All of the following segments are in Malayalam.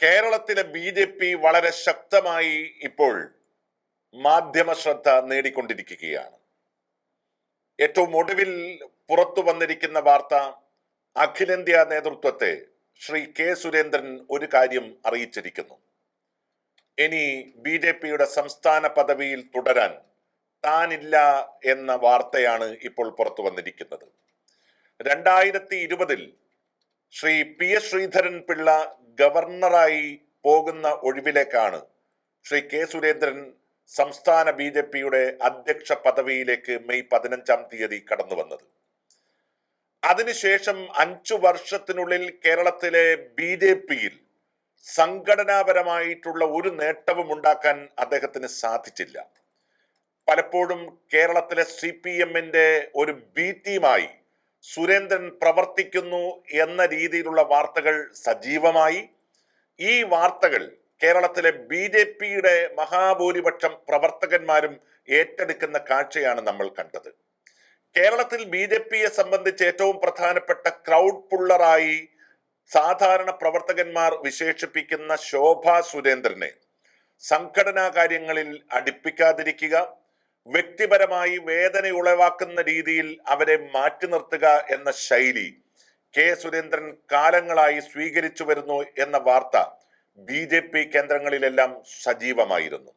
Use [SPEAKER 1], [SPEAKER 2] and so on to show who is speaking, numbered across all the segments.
[SPEAKER 1] കേരളത്തിലെ ബി ജെ പി വളരെ ശക്തമായി ഇപ്പോൾ മാധ്യമ ശ്രദ്ധ നേടിക്കൊണ്ടിരിക്കുകയാണ്. ഏറ്റവും ഒടുവിൽ പുറത്തു വന്നിരിക്കുന്ന വാർത്ത അഖിലേന്ത്യാ നേതൃത്വത്തെ ശ്രീ കെ സുരേന്ദ്രൻ ഒരു കാര്യം അറിയിച്ചിരിക്കുന്നു. ഇനി ബി ജെ പിയുടെ സംസ്ഥാന പദവിയിൽ തുടരാൻ താനില്ല എന്ന വാർത്തയാണ് ഇപ്പോൾ പുറത്തു വന്നിരിക്കുന്നത്. രണ്ടായിരത്തി ഇരുപതിൽ ശ്രീ പി എസ് ശ്രീധരൻ പിള്ള ഗവർണറായി പോകുന്ന ഒഴിവിലേക്കാണ് ശ്രീ കെ സുരേന്ദ്രൻ സംസ്ഥാന ബി ജെ പിയുടെ അധ്യക്ഷ പദവിയിലേക്ക് മെയ് പതിനഞ്ചാം തീയതി കടന്നു വന്നത്. അതിനുശേഷം അഞ്ചു വർഷത്തിനുള്ളിൽ കേരളത്തിലെ ബി ജെ പിയിൽ സംഘടനാപരമായിട്ടുള്ള ഒരു നേട്ടവും ഉണ്ടാക്കാൻ അദ്ദേഹത്തിന് സാധിച്ചില്ല. പലപ്പോഴും കേരളത്തിലെ സി പി എമ്മിന്റെ ഒരു ബി ടീമായി സുരേന്ദ്രൻ പ്രവർത്തിക്കുന്നു എന്ന രീതിയിലുള്ള വാർത്തകൾ സജീവമായി. ഈ വാർത്തകൾ കേരളത്തിലെ ബി ജെ പിയുടെ മഹാഭൂരിപക്ഷം പ്രവർത്തകന്മാരും ഏറ്റെടുക്കുന്ന കാഴ്ചയാണ് നമ്മൾ കണ്ടത്. കേരളത്തിൽ ബി ജെ പിയെ സംബന്ധിച്ച് ഏറ്റവും പ്രധാനപ്പെട്ട ക്രൗഡ് പുള്ളറായി സാധാരണ പ്രവർത്തകന്മാർ വിശേഷിപ്പിക്കുന്ന ശോഭ സുരേന്ദ്രനെ സംഘടനാ കാര്യങ്ങളിൽ അടുപ്പിക്കാതിരിക്കുക വ്യക്തിപരമായി വേദന ഉളവാക്കുന്ന രീതിയിൽ അവരെ മാറ്റി നിർത്തുക എന്ന ശൈലി കെ സുരേന്ദ്രൻ കാലങ്ങളായി സ്വീകരിച്ചു വരുന്നു എന്ന വാർത്ത ബി ജെ പി കേന്ദ്രങ്ങളിലെല്ലാം സജീവമായിരുന്നു.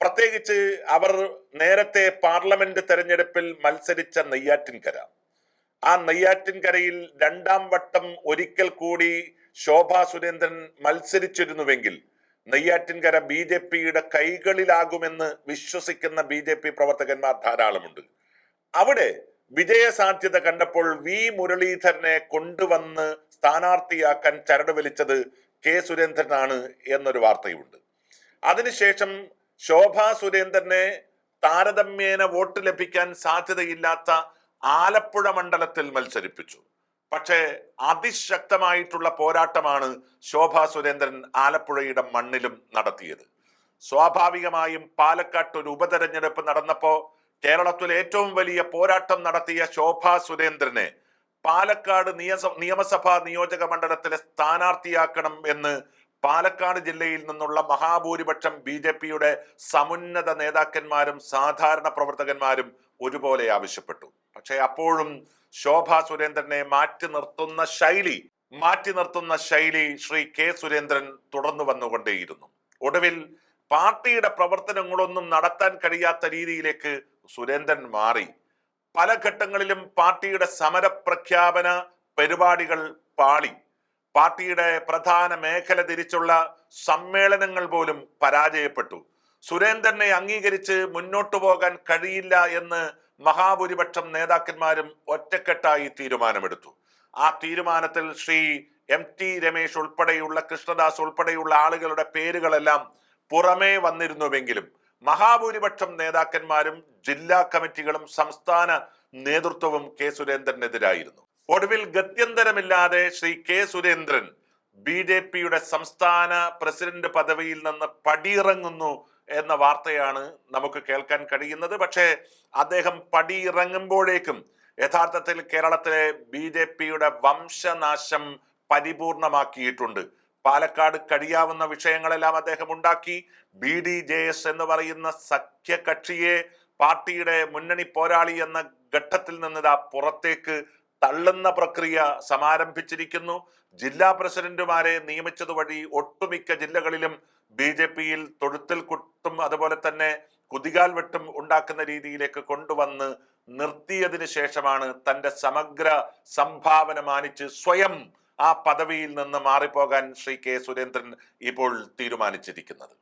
[SPEAKER 1] പ്രത്യേകിച്ച് അവർ നേരത്തെ പാർലമെന്റ് തെരഞ്ഞെടുപ്പിൽ മത്സരിച്ച നെയ്യാറ്റിൻകര. ആ നെയ്യാറ്റിൻകരയിൽ രണ്ടാം വട്ടം ഒരിക്കൽ കൂടി ശോഭാ സുരേന്ദ്രൻ മത്സരിച്ചിരുന്നുവെങ്കിൽ നെയ്യാറ്റിൻകര ബി ജെ പിയുടെ കൈകളിലാകുമെന്ന് വിശ്വസിക്കുന്ന ബി ജെ പി പ്രവർത്തകന്മാർ ധാരാളമുണ്ട്. അവിടെ വിജയസാധ്യത കണ്ടപ്പോൾ വി മുരളീധരനെ കൊണ്ടുവന്ന് സ്ഥാനാർത്ഥിയാക്കാൻ ചരട് വലിച്ചത് കെ സുരേന്ദ്രനാണ് എന്നൊരു വാർത്തയുണ്ട് അതിനുശേഷം ശോഭാ സുരേന്ദ്രനെ താരതമ്യേന വോട്ട് ലഭിക്കാൻ സാധ്യതയില്ലാത്ത ആലപ്പുഴ മണ്ഡലത്തിൽ മത്സരിപ്പിച്ചു. പക്ഷേ അതിശക്തമായിട്ടുള്ള പോരാട്ടമാണ് ശോഭാ സുരേന്ദ്രൻ ആലപ്പുഴയുടെ മണ്ണിലും നടത്തിയത്. സ്വാഭാവികമായും പാലക്കാട്ട് ഒരു ഉപതെരഞ്ഞെടുപ്പ് നടന്നപ്പോ കേരളത്തിൽ ഏറ്റവും വലിയ പോരാട്ടം നടത്തിയ ശോഭാ സുരേന്ദ്രനെ പാലക്കാട് നിയമസ നിയമസഭാ നിയോജക മണ്ഡലത്തിലെ സ്ഥാനാർത്ഥിയാക്കണം എന്ന് പാലക്കാട് ജില്ലയിൽ നിന്നുള്ള മഹാഭൂരിപക്ഷം ബി ജെ പിയുടെ സമുന്നത നേതാക്കന്മാരും സാധാരണ പ്രവർത്തകന്മാരും ഒരുപോലെ ആവശ്യപ്പെട്ടു. പക്ഷേ അപ്പോഴും ശോഭ സുരേന്ദ്രനെ മാറ്റി നിർത്തുന്ന ശൈലി മാറ്റി നിർത്തുന്ന ശൈലി ശ്രീ കെ സുരേന്ദ്രൻ തുടർന്നു വന്നുകൊണ്ടേയിരുന്നു. ഒടുവിൽ പാർട്ടിയുടെ പ്രവർത്തനങ്ങളൊന്നും നടത്താൻ കഴിയാത്ത രീതിയിലേക്ക് സുരേന്ദ്രൻ മാറി. പല ഘട്ടങ്ങളിലും പാർട്ടിയുടെ സമരപ്രഖ്യാപന പരിപാടികൾ പാളി. പാർട്ടിയുടെ പ്രധാന മേഖല തിരിച്ചുള്ള സമ്മേളനങ്ങൾ പോലും പരാജയപ്പെട്ടു. സുരേന്ദ്രനെ അംഗീകരിച്ച് മുന്നോട്ടു പോകാൻ കഴിയില്ല എന്ന് മഹാഭൂരിപക്ഷം നേതാക്കന്മാരും ഒറ്റക്കെട്ടായി തീരുമാനമെടുത്തു. ആ തീരുമാനത്തിൽ ശ്രീ എം ടി രമേശ് ഉൾപ്പെടെയുള്ള കൃഷ്ണദാസ് ഉൾപ്പെടെയുള്ള ആളുകളുടെ പേരുകളെല്ലാം പുറമേ വന്നിരുന്നുവെങ്കിലും മഹാഭൂരിപക്ഷം നേതാക്കന്മാരും ജില്ലാ കമ്മിറ്റികളും സംസ്ഥാന നേതൃത്വവും കെ സുരേന്ദ്രനെതിരായിരുന്നു. ഒടുവിൽ ഗത്യന്തരമില്ലാതെ Shri K Surendran B J പിയുടെ സംസ്ഥാന പ്രസിഡന്റ് പദവിയിൽ നിന്ന് പടിയിറങ്ങുന്നു എന്ന വാർത്തയാണ് നമുക്ക് കേൾക്കാൻ കഴിയുന്നത്. പക്ഷേ അദ്ദേഹം പടിയിറങ്ങുമ്പോഴേക്കും യഥാർത്ഥത്തിൽ കേരളത്തിലെ ബി ജെ പിയുടെ വംശനാശം പരിപൂർണമാക്കിയിട്ടുണ്ട്. പാലക്കാട് കഴിയാവുന്ന വിഷയങ്ങളെല്ലാം അദ്ദേഹം ഉണ്ടാക്കി. ബി ഡി ജെ എസ് എന്ന് പറയുന്ന സഖ്യകക്ഷിയെ പാർട്ടിയുടെ മുന്നണി പോരാളി എന്ന ഘട്ടത്തിൽ നിന്ന് ഇതാ പുറത്തേക്ക് തള്ളുന്ന പ്രക്രിയ സമാരംഭിച്ചിരിക്കുന്നു. ജില്ലാ പ്രസിഡന്റുമാരെ നിയമിച്ചതുവഴി ഒട്ടുമിക്ക ജില്ലകളിലും ബി ജെ അതുപോലെ തന്നെ കുതികാൽ വെട്ടും ഉണ്ടാക്കുന്ന രീതിയിലേക്ക് കൊണ്ടുവന്ന് നിർത്തിയതിന് ശേഷമാണ് തന്റെ സമഗ്ര സംഭാവന മാനിച്ച് സ്വയം ആ പദവിയിൽ നിന്ന് മാറിപ്പോകാൻ ശ്രീ കെ സുരേന്ദ്രൻ ഇപ്പോൾ തീരുമാനിച്ചിരിക്കുന്നത്.